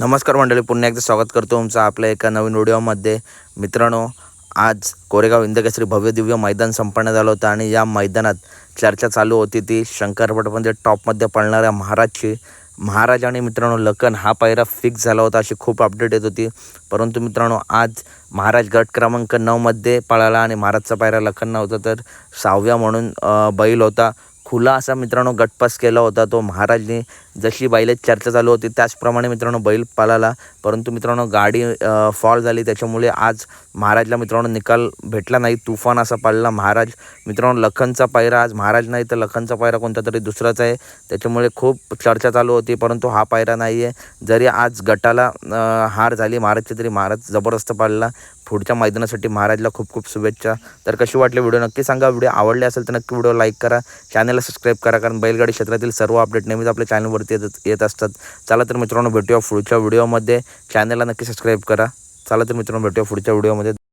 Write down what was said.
नमस्कार मंडळी पुन्हा एकदा स्वागत करतो तुमचं आपल्या एका नवीन व्हिडिओमध्ये. मित्रांनो आज कोरेगाव इंदकेसरी भव्य दिव्य मैदान संपन्न झालं होतं आणि या मैदानात चर्चा चालू होती ती शंकरपटमध्ये म्हणजे टॉपमध्ये पळणाऱ्या महाराजची महाराज आणि मित्रांनो लखन हा पायरा फिक्स झाला होता अशी खूप अपडेट येत होती. परंतु मित्रांनो आज महाराज गट क्रमांक नऊमध्ये पळाला आणि महाराजचा पायरा लखन नव्हता तर सहाव्या म्हणून बैल होता. खुला असा मित्रांनो गटपास केला होता तो महाराजने जशी बैलाची चर्चा चालू होती त्याचप्रमाणे मित्रांनो बैल पळाला. परंतु मित्रांनो गाडी फॉल झाली. त्याच्यामुळे आज महाराजला मित्रांनो निकाल भेटला नाही. तुफान असा पडला. महाराज मित्रांनो लखनचा पायरा. आज महाराज नाही तर लखनचा पायरा कोणता तरी दुसराच आहे. त्याच्यामुळे खूप चर्चा चालू होती परंतु हा पायरा नाही आहे जरी आज गटाला हार झाली महाराजची तरी महाराज जबरदस्त पाडला पुढच्या मैदानासाठी महाराजला खूप खूप शुभेच्छा. तर कशी वाटली व्हिडिओ नक्की सांगा. व्हिडिओ आवडले असेल तर नक्की व्हिडिओ लाईक करा. चॅनलला सबस्क्राईब करा कारण बैलगाडी क्षेत्रातील सर्व अपडेट नेहमीच आपल्या चॅनलवर चॅनलवरती येत येत असतात. चला तर मित्रांनो भेटूया पुढच्या व्हिडिओमध्ये चॅनलला नक्की सबस्क्राईब करा. चला तर मित्रांनो भेटूया पुढच्या व्हिडिओमध्ये